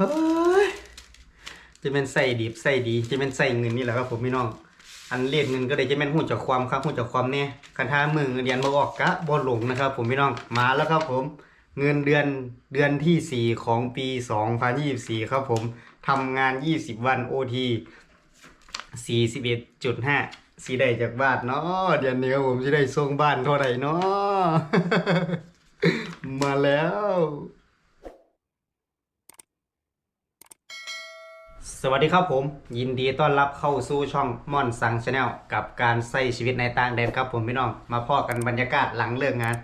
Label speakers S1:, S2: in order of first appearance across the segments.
S1: เฮ้ยจะเป็นใส่ดีใส่ดีจะเป็นใส่เงินนี่แหละครับผมพี่น้อง อันเรียกเงินก็ได้จะเป็นหูจากความครับหูจากความเนี่ยคันท่ามือเรียนบ่ออกกะบ่หลงนะครับ ผมพี่น้องมาแล้วครับผม เงินเดือนเดือนที่สี่ของปีสองพันยี่สิบสี่ครับผมทำงานยี่สิบวันโอทีสี่สิบเอ็ดจุดห้าสีได้จากบ้านเนาะเดือนนี้ครับผมจะได้ส่งบ้านเท่าไหร่เนาะมาแล้ว สวัสดีครับผม ยินดีต้อนรับเข้าสู่ช่องม่อนสังชาแนลกับการใช้ชีวิตในต่างแดนครับผมพี่น้อง มาพอกันบรรยากาศหลังเลิกงาน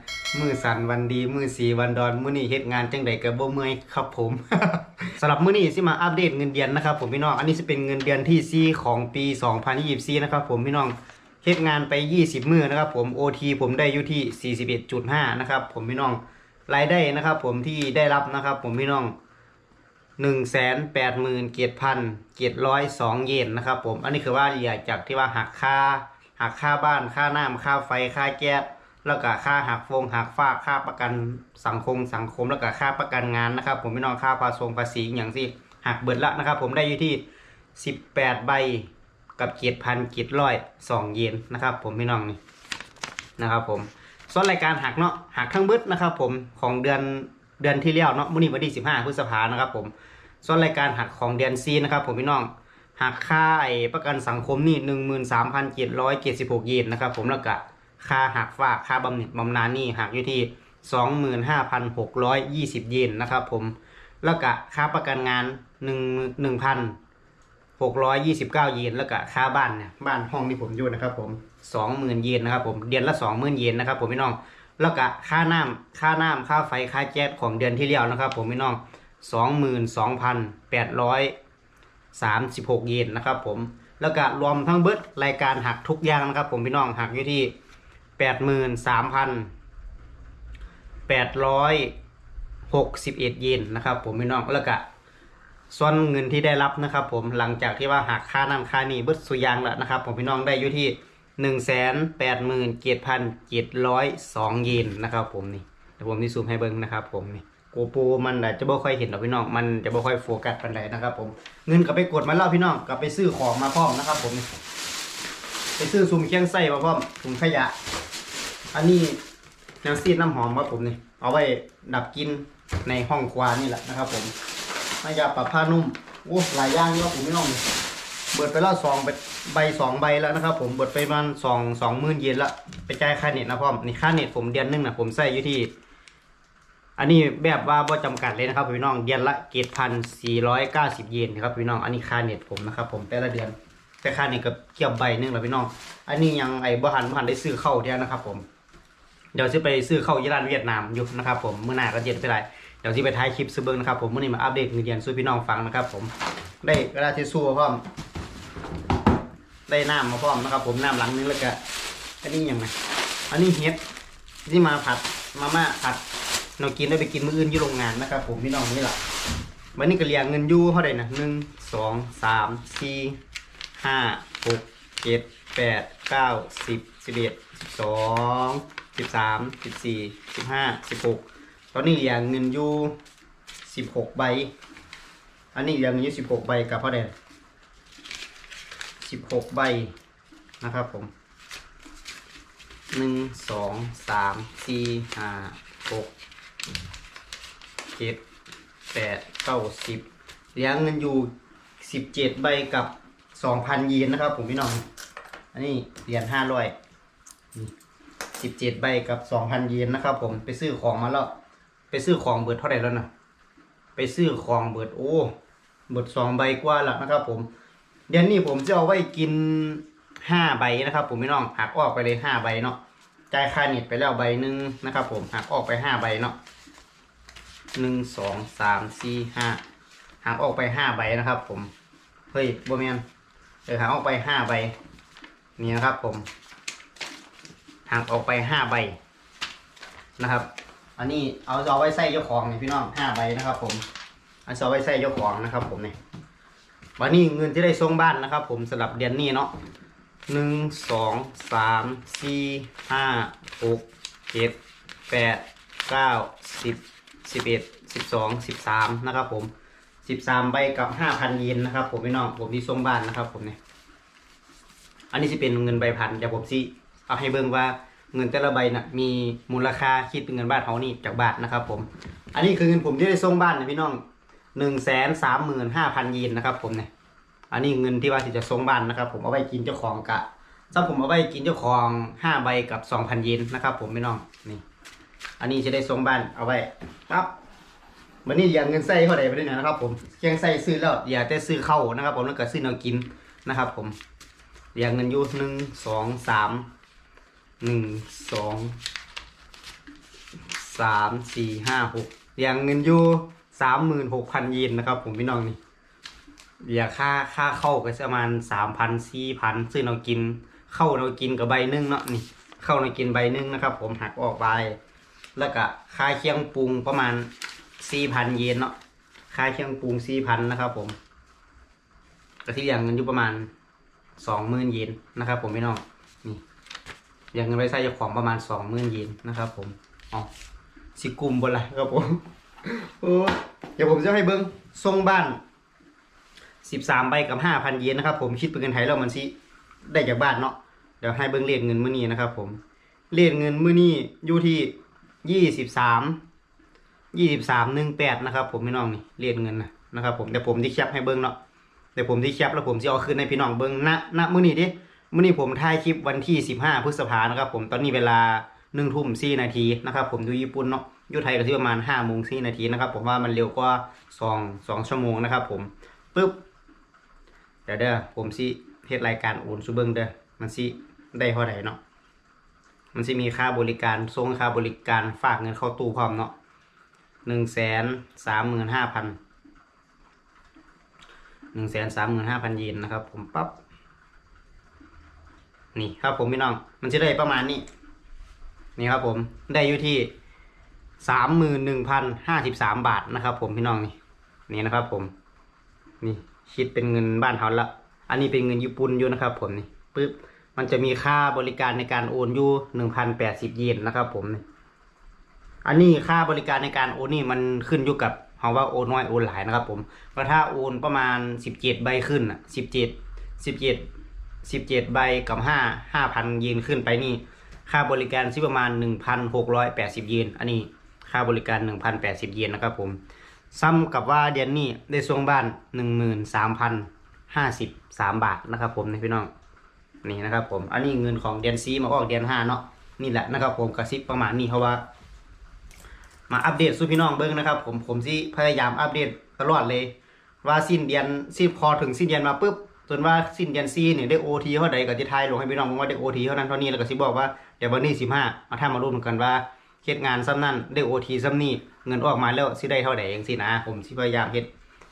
S1: มือสันวันดีมือสีวันดอนมือนี้เฮ็ดงานจังใดก็บ่เมื่อยครับผม สำหรับมือนี้สิมาอัปเดตเงินเดือนนะครับผมพี่น้องอันนี้สิเป็นเงินเดือนที่4ของปี 2024นะครับผมพี่น้องเฮ็ดงานไป 20 มื้อนะครับผม OT ผมได้อยู่ที่ 41.5 นะครับผมพี่น้องรายได้นะครับผมที่ได้รับนะครับผมพี่น้อง หนึ่งแสนแปดหมื่นเกียรพันเกียรร้อยสองเยนนะครับผม อันนี้คือว่าอยากจากที่ว่าหักค่าหักค่าบ้านค่าน้ำค่าไฟค่าแก๊สแล้วก็ค่าหักฟงหักฟากค่าประกันสังคมสังคมแล้วก็ค่าประกันงานนะครับ ผมพี่น้องค่าภาษีภาษีอย่างที่หักเบิดละนะครับ ผมได้อยู่ที่สิบแปดใบกับเกียรพันเกียรร้อยสองเยนนะครับ ผมพี่น้องนี่นะครับ ผมส่วนรายการหักเนาะหักทั้งเบิดนะครับ ผมของเดือน เดือนที่แล้วเนาะมื้อนี้วันที่15พฤษภานะครับผมส่วนรายการหักของเดือนซีนะครับผมพี่น้องหักค่าไอประกันสังคมนี่หนึ่งหมื่นสามพันเจ็ดร้อยเจ็ดสิบหกเยนนะครับผมแล้วก็ค่าหักฝากค่าบำเหน็จบำนาญนี่หักอยู่ที่สองหมื่นห้าพันหกร้อยยี่สิบเยนนะครับผมแล้วก็ค่าประกันงานหนึ่งหนึ่งพันหกร้อยยี่สิบเก้าเยนแล้วก็ค่าบ้านเนี่ยบ้านห้องที่ผมอยู่นะครับผมสองหมื่นเยนนะครับผมเดือนละสองหมื่นเยนนะครับผมพี่น้อง แล้วก็ค่าน้ำค่าน้ำค่าไฟค่าแก๊สของเดือนที่แล้วนะครับ ผมพี่น้องสองหมื่นสองพันแปดร้อยสามสิบหกเยนนะครับ ผมแล้วก็รวมทั้งเบิดรายการหักทุกอย่างนะครับ ผมพี่น้องหักอยู่ที่แปดหมื่นสามพันแปดร้อยหกสิบเอ็ดเยนนะครับ ผมพี่น้องแล้วก็ส่วนเงินที่ได้รับนะครับ ผมหลังจากที่ว่าหักค่านั่นค่านี่เบิดสุอยางแล้วนะครับ ผมพี่น้องได้อยู่ที่ หนึ่งแสนแปดหมื่นเจ็ดพันเจ็ดร้อยสองเยนนะครับผมนี่เดี๋ยวผมที่ซูมให้เบิ้งนะครับผมนี่โกโปรมันอาจจะไม่ค่อยเห็นหรอกพี่น้องมันจะไม่ค่อยโฟกัสปันใดนะครับผมเงินก็ไปกดมาแล้วพี่น้องก็ไปซื้อของมาพร้อมนะครับผมไปซื้อซุ่มเคียงไส้มาพร้อมถุงขยะ อันนี้น้ำซีดน้ำหอมครับผมนี่เอาไว้ดับกินในห้องครัวนี่แหละนะครับ ผมน้ำยาปรับผ้านุ่มโอ้หลายอย่างนี่ครับผมพี่น้องเบิดไปแล้วสองใบ ใบสองใบแล้วนะครับผมเบิดไปประมาณสองสองหมื่นเยนละไปจ่ายค่าเน็ตนะพ่อมนี่ค่าเน็ตผมเดือนหนึงนะผมใส่อยู่ที่ อันนี้แบบว่าบ่จำกัดเลยนะครับพี่น้องเดือนละเกตพันสี่ร้อยเก้าสิบเยนนะครับพี่น้องอันนี้ค่าเน็ตผมนะครับผมแต่ละเดือน แต่ค่าเน็ตก็เกี่ยวใบหนึงแล้วพี่น้อง อันนี้ยังไอ้บ่หันบ่หันได้ซื้อเข้าเดียวนะครับ ผม เดี๋ยวจะไปซื้อเข้ายี่ร้านเวียดนามอยู่นะครับผมเมื่อหน้าก็เย็นไปไรเดี๋ยวที่ไปท้ายคลิปซื้อเบิ้งนะครับผมมื่อนี้มาอัปเดตเงินเดือนสู้พี่น้องฟังนะครับผมได้กระดาทิชชู่มาพร้อม ได้น้ำมาพร้อมนะครับ ผมน้ำหลังนึงแล้วก็อันนี้ยังไงอันนี้เฮ็ดที่มาผัดมาม่าผัดเรากินได้ไปกินมื้ออื่นอยู่โรงงานนะครับ ผมพี่น้องนี่แหละวันนี้ก็เรียงเงินยู่เท่าไหร่นะหนึ่งสองสามสี่ห้าหกเจ็ดแปดเก้าสิบสิบเอ็ดสิบสองสิบสามสิบสี่สิบห้าสิบหกตอนนี้เรียงเงินยู่สิบหกใบ อันนี้เรียงเงินยู่สิบหกใบกับพ่อแดน สิบหกใบนะครับผมหนึ่งสองสามสี่ห้าหกเจ็ดแปดเก้าสิบเหรียญเงินอยู่สิบเจ็ดใบกับสองพันเยนนะครับ ผมพี่น้อง อันนี้เหรียญห้าร้อยสิบเจ็ดใบกับสองพันเยนนะครับ ผมไปซื้อของมาแล้ว ไปซื้อของเบิดเท่าไหร่แล้วนะไปซื้อของเบิดโอ้เบิดสองใบกว่าแล้วนะครับ ผม เดือนนี้ผมจะเอาไว้กินห้าใบนะครับ ผมพี่น้องหักออกไปเลยห้าใบเนาะจ่ายค่าเน็ตไปแล้วใบหนึ่งนะครับ ผมหักออกไปห้าใบเนาะหนึ่งสองสามสี่ห้าหักออกไปห้าใบนะครับ ผมเฮ้ยโบแมนเออหักออกไปห้าใบนี่นะครับ ผมหักออกไปห้าใบนะครับ อันนี้เอาจะเอาไว้ใส่เจ้าของนี่พี่น้องห้าใบนะครับ ผมเอาจะเอาไว้ใส่เจ้าของนะครับ ผมเนี่ย วันนี้เงินที่ได้ส่งบ้านนะครับ ผมสำหรับเดือนนี้เนาะหนึ่งสองสามสี่ห้าหกเจ็ดแปดเก้าสิบสิบเอ็ดสิบสองสิบสามนะครับผมสิบสามใบกับห้าพันเยนนะครับ ผมพี่น้องผมที่ส่งบ้านนะครับ ผมเนี่ยอันนี้จะเป็นเงินใบพันเดี๋ยวผมสิเอาให้เบิ่งว่าเงินแต่ละใบน่ะมีมูลค่าคิดเป็นเงินบาทเท่านี้จากบาทนะครับ ผม อันนี้คือเงินผมที่ได้ส่งบ้านนะพี่น้อง หนึ่งแสนสามหมื่นห้าพันเยนนะครับ ผมเนี่ย อันนี้เงินที่ว่าจะส่งบ้านนะครับ ผมเอาไว้กินเจ้าของกะถ้าผมเอาไว้กินเจ้าของห้าใบกับสองพันเยนนะครับ ผมพี่น้องนี่ อันนี้จะได้ส่งบ้านเอาไว้ครับวันนี้อย่างเงินใส่เท่าไหร่ไปด้วยนะครับ ผมเคียงใส่ซื้อแล้วอย่าแต่ซื้อเข้านะครับ ผมแล้วก็ซื้อแนวกินนะครับ ผมอย่างเงินอยู่หนึ่งสองสามหนึ่งสองสามสี่ห้าหกอย่างเงินอยู่ สามหมื่นหกพันเยนนะครับ ผมพี่น้องนี่เดี๋ยวค่าค่าเข้าก็ประมาณสามพันสี่พันซึ่งเรากินเข้าเรากินกับใบหนึ่งเนาะนี่เข้าเรากินใบหนึ่งนะครับ ผมหักออกไปแล้วก็ค่าเคียงปรุงประมาณสี่พันเยนเนาะค่าเคียงปรุงสี่พันนะครับ ผมก็ที่อย่างเงินอยู่ประมาณสองหมื่นเยนนะครับ ผมพี่น้องนี่อย่างเงินไว้ใช้ของประมาณสองหมื่นเยนนะครับ ผมอ๋อสิกลุ่มบนไรครับผม โอ้เดี๋ยวผมจะให้เบิ้งทรงบ้านสิบสามใบกับห้าพันเยนนะครับ ผมคิดเป็นเงินไทยแล้วมันสิได้จากบ้านเนาะเดี๋ยวให้เบิ้งเลขเงินมื้อนี้นะครับ ผมเลขเงินมื้อนี้อยู่ที่ยี่สิบสามยี่สิบสามหนึ่งแปดนะครับ ผมพี่น้องนี่เลขเงินนะนะครับ ผมเดี๋ยวผมที่แคปให้เบิ้งเนาะเดี๋ยวผมที่แคปแล้วผมจะเอาคืนให้พี่น้องเบิ้งณณมื้อนี้ดิมื้อนี้ผมถ่ายคลิปวันที่สิบห้าพฤษภานะครับ ผมตอนนี้เวลา หนึ่งทุ่มสี่นาทีนะครับผมอยู่ญี่ปุ่นเนาะอยู่ไทยก็ที่ประมาณห้าโมงสี่นาทีนะครับผมว่ามันเร็วกว่าสองสองชั่วโมงนะครับผมปึ๊บเดี๋ยวเด้อผมสิเฮ็ดรายการโอนซูเบิงเด้อมันสิได้เท่าไหร่เนาะมันสิมีค่าบริการส่งค่าบริการฝากเงินเข้าตู้พร้อมเนาะหนึ่งแสนสามหมื่นห้าพันหนึ่งแสนสามหมื่นห้าพันเยนนะครับผมปั๊บนี่ครับผมพี่น้องมันจะได้ประมาณนี้ นี่ครับผมได้อยู่ที่สามหมื่นหนึ่งพันห้าสิบสามบาทนะครับ ผมพี่น้องนี่นี่นะครับ ผม นี่คิดเป็นเงินบ้านเขาละอันนี้เป็นเงินญี่ปุ่นอยู่นะครับ ผมนี่ปึ๊บมันจะมีค่าบริการในการโอนอยู่หนึ่งพันแปดสิบเยนนะครับผมนี่อันนี้ค่าบริการในการโอนนี่มันขึ้นอยู่กับเขาว่าโอนน้อยโอนหลายนะครับ ผมเพราถ้าโอนประมาณสิบเจ็ดใบขึ้นอะสิบเจ็ดสิบเจ็ดสิบเจ็ดใบกับห้าห้าพันเยนขึ้นไปนี่ ค่าบริการที่ประมาณหนึ่งพันหกร้อยแปดสิบเยน อันนี้ค่าบริการหนึ่งพันแปดสิบเยนนะครับผม ซ้ำกับว่าเดือนนี้ได้ส่งบ้านหนึ่งหมื่นสามพันห้าสิบสามบาทนะครับผมนี่พี่น้อง นี่นะครับผม อันนี้เงินของเดือนซีมาออกเดือนห้าเนาะ นี่แหละนะครับผมกระซิบประมาณนี้เพราะว่า มาอัปเดตสู่พี่น้องเบิ้งนะครับ ผม ผมสิพยายามอัปเดตตลอดเลย ว่าสิ้นเดือนสิ้นพอถึงสิ้นเดือนมาปุ๊บจนว่าสิ้นเดือนซีเนี่ยได้โอทีเท่าใดก็จะทยลงให้พี่น้องว่าได้โอทีเท่านั้นเท่านี้แล้วก็สิบอกว่า เดี๋ยววันนี้สิบห้ามาทำมารู้เหมือนกันว่าเฮ็ดงานซ้ำนั่นได้โอทีซ้ำนี่เงินออกมาแล้วสิได้เท่าใดอย่างสินะ ผมสิพยายามเฮ็ด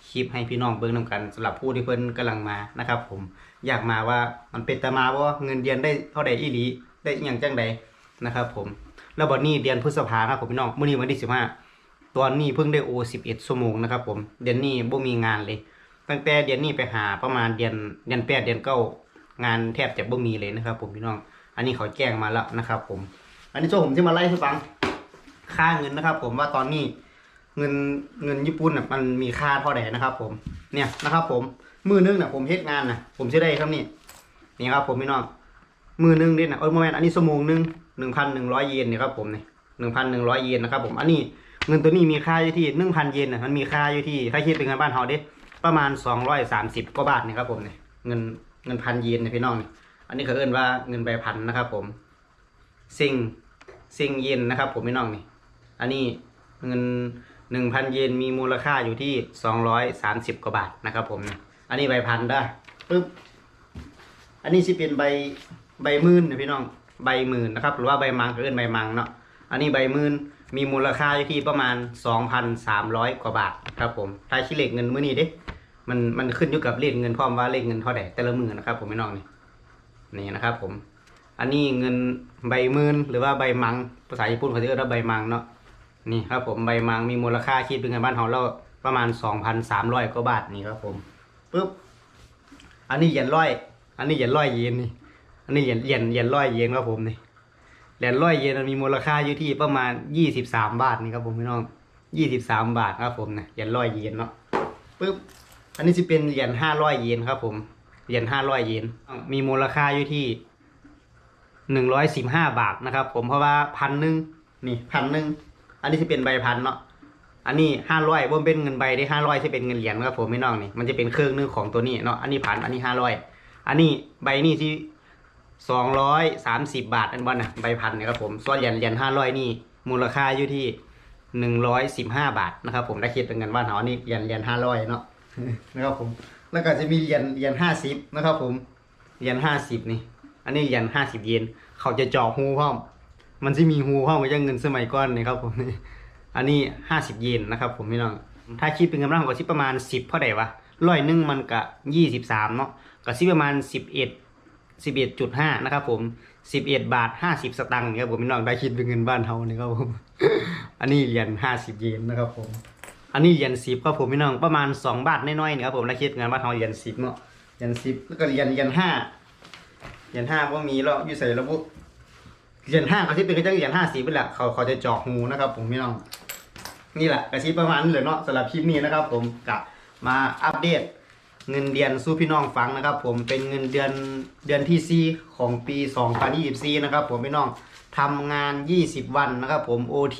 S1: คลิปให้พี่น้องเบิ่งนํกันสำหรับผู้ที่เพิ่นกำลังมานะครับ ผมอยากมาว่ามันเป็นตามาบ่เงินเดือนได้เท่าใดอีหลีได้อหยังจังใดนะครับ ผมแล้วบัดนี้เดือนพฤษภาครับผมพี่น้องมื้อนี้วันที่15ตอนนี้เพิ่งได้โอ11ชั่วโมงนะครับ ผมเดือนนี้บ่มีงานเลย ตั้งแต่เดือนนี้ไปหาประมาณเดือนเดือนแปดเดือนเก้างานแทบจะบ่มีเลยนะครับ ผมพี่น้อง อันนี้เขาแจ้งมาแล้วนะครับ ผม อันนี้ช่วผมจะมาไล่ให้ฟังค่าเงินนะครับ ผมว่าตอนนี้เงินเงินญี่ปุ่นน่ะมันมีค่าเท่าไหร่นะครับ ผมเนี่ยนะครับ ผมมือนึงน่ะผมเฮ็ดงานน่ะ ผมจะได้ครับนี่นี่ครับ ผมพี่น้องมือนึงนี่นะเออโมเมนต์อันนี้ชั่วโมงหนึงหนึ่งพันหนึ่งร้อยเยนเนี่ยครับ ผมนี่หนึ่งพันหนึ่งร้อยเยนนะครับ ผมอันนี้เงินตัวนี้มีค่าอยู่ที่หนึ่งพันเยนน่ะมันมีค่าอยู่ที่ถ้าคิดเป็นเงินบ้านเฮาเด้ประมาณสองร้อยสามสิบกว่าบาทเนี่ยครับ ผมเนี่ยเงินเงินพันเยนเนี่ยพี่น้องนี่ อันนี้เขาเอิ้นว่าเงินใบพันนะครับ ผม ซิงซิงเยนนะครับ ผมพี่น้องนี่ อันนี้เงินหนึ่งพันเยนมีมูลค่าอยู่ที่สองร้อยสามสิบกว่าบาทนะครับผมนี่อันนี้ใบพันได้ปึ๊บอันนี้สิเป็นใบใบหมื่นนะพี่น้องใบหมื่นนะครับ หรือว่าใบมังก็เอิ้นใบมังเนาะอันนี้ใบหมื่นมีมูลค่าอยู่ที่ประมาณสองพันสามร้อยกว่าบาทครับผมถ้าคิดเลขเงินมื้อนี้เด้มันมันขึ้นอยู่กับเลขเงินพร้อมว่าเลขเงินเท่าไหร่แต่ละมือนะครับผมพี่น้องนี่ นี่นะครับผม อันนี้เงินใบมื่นหรือว่าใบมัง ภาษาญี่ปุ่นเขาจะเรียกว่าใบมังเนาะ นี่ครับผมใบมังมีมูลค่าคิดเป็นเงินบ้านเราประมาณสองพันสามร้อยกว่าบาทนี่ครับผมปึ๊บ อันนี้เหรียญร้อย อันนี้เหรียญร้อยเยนนี่ อันนี้เหรียญเหรียญเหรียญร้อยเยนครับผมนี่ เหรียญร้อยเยนมันมีมูลค่าอยู่ที่ประมาณยี่สิบสามบาทนี่ครับผมพี่น้องยี่สิบสามบาทครับผมนะเหรียญร้อยเยนเนาะปึ๊บ อันนี้จะเป็นเหรียญห้าร้อยเยนครับผม เหรียญห้าร้อยเยนมีมูลค่าอยู่ที่หนึ่งร้อยสิบห้าบาทนะครับผมเพราะว่าพันหนึ่งนี่พันหนึ่งอันนี้จะเป็นใบพันเนาะอันนี้ห้าร้อยบ่เป็นเงินใบได้ห้าร้อยที่เป็นเงินเหรียญครับผมไม่น้องนี่มันจะเป็นเครื่องนึงของตัวนี้เนาะอันนี้พันอันนี้ห้าร้อยอันนี้ใบนี่ที่สองร้อยสามสิบบาทอันบอลน่ะใบพันเนี่ยครับผมส่วนเหรียญเหรียญห้าร้อยนี่มูลค่าอยู่ที่หนึ่งร้อยสิบห้าบาทนะครับผมได้คิดเป็นเงินบ้านเขาอันนี้เหรียญเหรียญห้าร้อยเนาะนะครับผม แล้วก็จะมีเหรียญเหรียญห้าสิบนะครับผมเหรียญห้าสิบนี่ อันนี้เหรียญห้าสิบเยนเขาจะเจาะหูพร้อมมันจะมีหูพร้อมไว้ยังเงินสมัยก่อนนี่ครับผมอันนี้ห้าสิบเยนนะครับ ผมพี่น้อง ถ้าคิดเป็นเงินบ้านก็สิประมาณสิบเท่าไหร่วะร้อยหนึ่งมันกะยี่สิบสามเนาะก็สิประมาณสิบเอ็ดสิบเอ็ดจุดห้านะครับผมสิบเอ็ดบาทห้าสิบสตังค์ครับผมพี่น้องได้คิดเป็นเงินบ้านเท่านี่ครับผม อันนี้เหรียญห้าสิบเยนนะครับผม อันนี้เหรียญสิบครับผมพี่น้องประมาณสองบาทน้อยๆนี่ครับผมได้คิดเงินบานเท่าเหรียญสิบเนาะเหรียญสิบแล้วก็เหรียญเหรียญห้าเหรียญห้าว่ามีแล้วอยู่ใส่ระบุเหรียญห้าเขาที่เป็นก็จะเหรียญห้าสิบเป็นแหละเขาเขาจะจาะหูนะครับ ผมพี่น้องนี่แหละกระชิบประมาณนี้เลยเนาะสำหรับคลิปนี้นะครับ ผมกะมาอัปเดตเงินเดือนสู้พี่น้องฟังนะครับ ผมเป็นเงินเดือนเดือนที่ 4 ของปี 2024 นะครับ ผมพี่น้องทำงาน 20 วันนะครับ ผม OT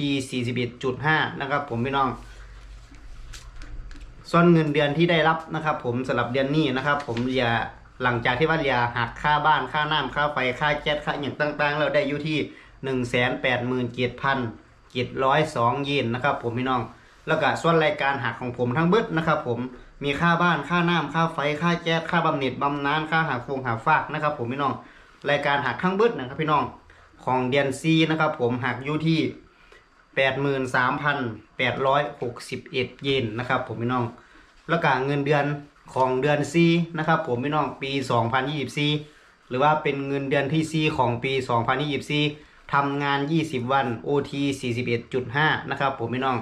S1: 41.5 นะครับ ผมพี่น้อง ส่วนเงินเดือนที่ได้รับนะครับ ผมสำหรับเดือนนี้นะครับ ผมเรียหลังจากที่ว่าเรียหักค่าบ้านค่าน้ำค่าไฟค่าแก๊สค่าอย่างต่างๆแล้วได้อยู่ที่187,000เจ็ดร้อยสองเยนนะครับ ผมพี่น้องแล้วก็ส่วนรายการหักของผมทั้งเบิดนะครับ ผมมีค่าบ้านค่าน้ำค่าไฟค่าแก๊สค่าบำเหน็จบำนาญค่าหักฟงหักฟากนะครับ ผมพี่น้องรายการหักทั้งเบิดนะครับพี่น้องของเดือนซีนะครับ ผมหักอยู่ที่ แปดหมื่นสามพันแปดร้อยหกสิบเอ็ดเยนนะครับ ผมพี่น้องแล้วก็เงินเดือนของเดือนซีนะครับ ผมพี่น้องปีสองพันยี่สิบสี่หรือว่าเป็นเงินเดือนที่ซีของปีสองพันยี่สิบสี่ทำงาน 20 วัน OT 41.5 นะครับผมพี่น้อง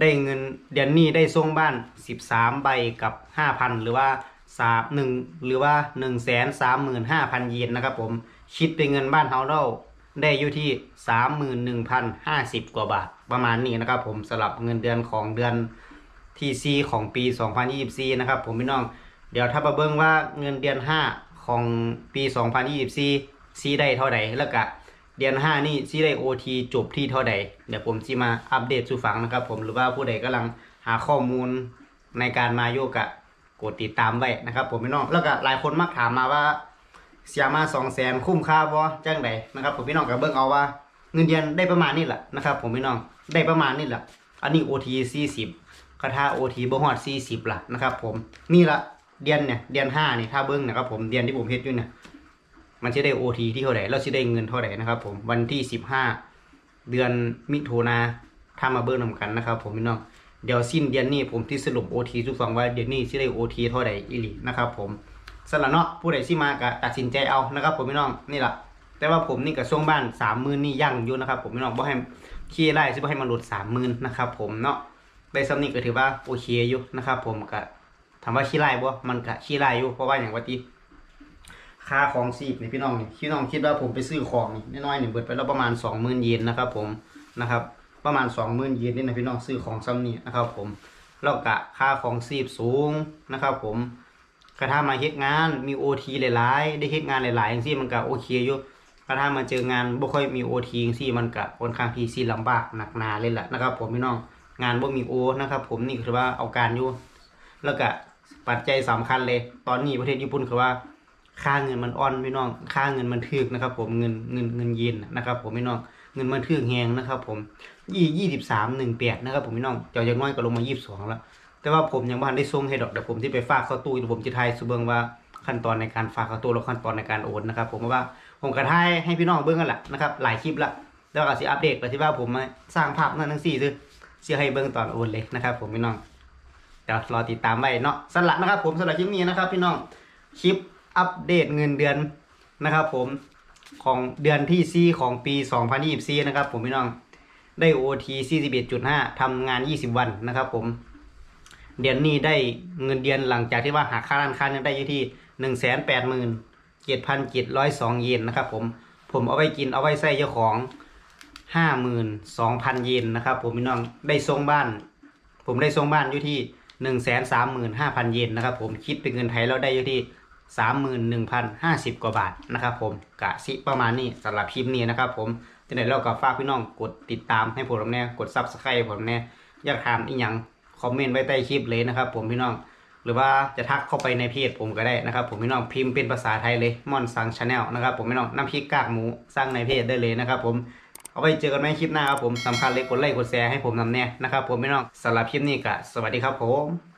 S1: ได้เงินเดือนนี้ได้ส่งบ้าน 13 ใบกับ 5,000 หรือว่า3 1หรือว่า 135,000 เยนนะครับผม คิดเป็นเงินบ้านเฮาเรา ได้อยู่ที่ 31,050 กว่าบาท ประมาณนี้นะครับผมสำหรับเงินเดือนของเดือนที่ 4 ของปี 2024 นะครับผมพี่น้อง เดี๋ยวถ้ามาเบิ่งว่าเงินเดือน 5 ของปี 2024ซีได้เท่าใดแล้วก็เดือน 5 นี่ซีได้ OT จบที่เท่าใดเดี๋ยวผมสิมาอัปเดตสู่ฟังนะครับผมหรือว่าผู้ใดกำลังหาข้อมูลในการมาโยกะกดติดตามไว้นะครับผมพี่น้องแล้วก็หลายคนมักถามมาว่า เสียมา2 0 0แสนคุ้มค่าบ่จังใดนะครับผมพี่น้องก็เบิ่งเอาว่า เงินเดือนได้ประมาณนี้แหละนะครับผมพี่น้องได้ประมาณนี้แหละอันนี้ OT 40กระทาโอทีบ่ฮอดสี่สิบละนะครับ ผมนี่ละเดือนเนี่ยเดือนห้านี่ถ้าเบิ้งนะครับผมเดือนที่ผมเฮ็ดอยู่เนี่ยมันจะได้โอทีที่เท่าไหร่แล้วจะได้เงินเท่าไหร่นะครับ ผมวันที่สิบห้าเดือนมิถุนาถ้ามาเบิ้งนำกันนะครับ ผมพี่น้องเดี๋ยวสิ้นเดือนนี้ผมที่สรุปโอทีทุกฟังว่าเดือนนี้จะได้โอทีเท่าไหร่อีหลีนะครับ ผม สำหรับเนาะผู้ใดที่มาก็ตัดสินใจเอานะครับผมพี่น้องนี่แหละแต่ว่าผมนี่กับช่วงบ้านสามหมื่นนี่ยั่งอยู่นะครับผมพี่น้องบ่ให้ขี้ไล่สิบ่ให้มันหลุดสามหมื่นนะครับผมเนาะได้สำนีก็ถือว่าโอเคอยู่นะครับผมก็ถามว่าขี้ไล่บ่มันก็ขี้ไล่อยู่เพราะว่าอย่างว่าที่ค่าของซีบนี่พี่น้องนี่พี่น้องคิดว่าผมไปซื้อของนี่น้อยๆนี่เบิดไปแล้วประมาณสองหมื่นเยนนะครับผมนะครับประมาณสองหมื่นเยนนี่นะพี่น้องซื้อของซ้ำนี่นะครับผมแล้วก็ค่าของซีบสูงนะครับผม กระทามาเฮ็ดงานมีโอทีหลายๆ ได้เฮ็ดงานหลายๆอย่างซี่มันก็โอเคอยู่กระทามาเจองานบ่ค่อยมีโอทีอย่างซี่มันก็ค่อนข้างที่สิลำบากหนักหนาเลยแหละนะครับ ผมพี่น้องงานบ่มีโอนะครับ ผมนี่คือว่าเอาการอยู่ แล้วก็ปัจจัยสำคัญเลย ตอนนี้ประเทศญี่ปุ่นคือว่าค่าเงินมันอ่อนพี่น้องค่าเงินมันถึกนะครับ ผมเงินเงินเงินเย็นนะครับ ผมพี่น้องเงินมันถึกแหงนะครับ ผมยี่ยี่สิบสามหนึ่งแปดนะครับ ผมพี่น้องจ้าอย่างน้อยก็ลงมายี่สิบสองแล้ว แต่ว่าผมยังไม่ทันได้ส่งให้ดอกเดี๋ยวผมที่ไปฝากเข้าตู้เดี๋ยวผมจะทายสุเบิงว่าขั้นตอนในการฝากเข้าตู้และขั้นตอนในการโอนนะครับผมว่าผมกระทายให้พี่น้องเบิ้งกันแหละนะครับหลายคลิปละแล้วก็สิอัปเดตไปที่ว่าผมมาสร้างภาพนั่นทั้งสี่ซื้อเชื่อให้เบิ่งตอนโอนเลยนะครับ ผมพี่น้องเดี๋ยวรอติดตามไว้เนาะสำหรับนะครับ ผมสำหรับคลิปนี้นะครับ พี่น้องคลิปอัปเดตเงินเดือนนะครับ ผมของเดือนที่4ของปี 2024นะครับ ผมพี่น้องได้ OT 41.5ทำงาน 20 วันนะครับ ผม เดือนนี้ได้เงินเดือนหลังจากที่ว่าหักค่าร้านค้าเนี่ยได้อยู่ที่187,702เยนนะครับ ผมผมเอาไว้กินเอาไว้ใส่เจ้าของห้าหมื่นสองพันเยนนะครับ ผมพี่น้องได้ทรงบ้าน ผมได้ทรงบ้านอยู่ที่135,000เยนนะครับ ผมคิดเป็นเงินไทยเราได้อยู่ที่31,050กว่าบาทนะครับ ผมกะสิประมาณนี้สำหรับคลิปนี้นะครับ ผมจะไหนเราก็ฝากพี่น้องกดติดตามให้ผมแน่กด Subscribe ผมแน่อยากถามอีกอย่าง คอมเมนต์ไว้ใต้คลิปเลยนะครับ ผมพี่น้อง หรือว่าจะทักเข้าไปในเพจผมก็ได้นะครับ ผมพี่น้องพิมพ์เป็นภาษาไทยเลยม่อนสังชาแนลนะครับ ผมพี่น้องน้ำพริกกากหมูสร้างในเพจได้เลยนะครับผมเอาไว้เจอกันใหมคลิปหน้าครับผมสำคัญเลยกดไลค์กดแชร์ให้ผมนำแน่นะครับผมพี่น้องสำหรับคลิปนี้ก็สวัสดีครับผม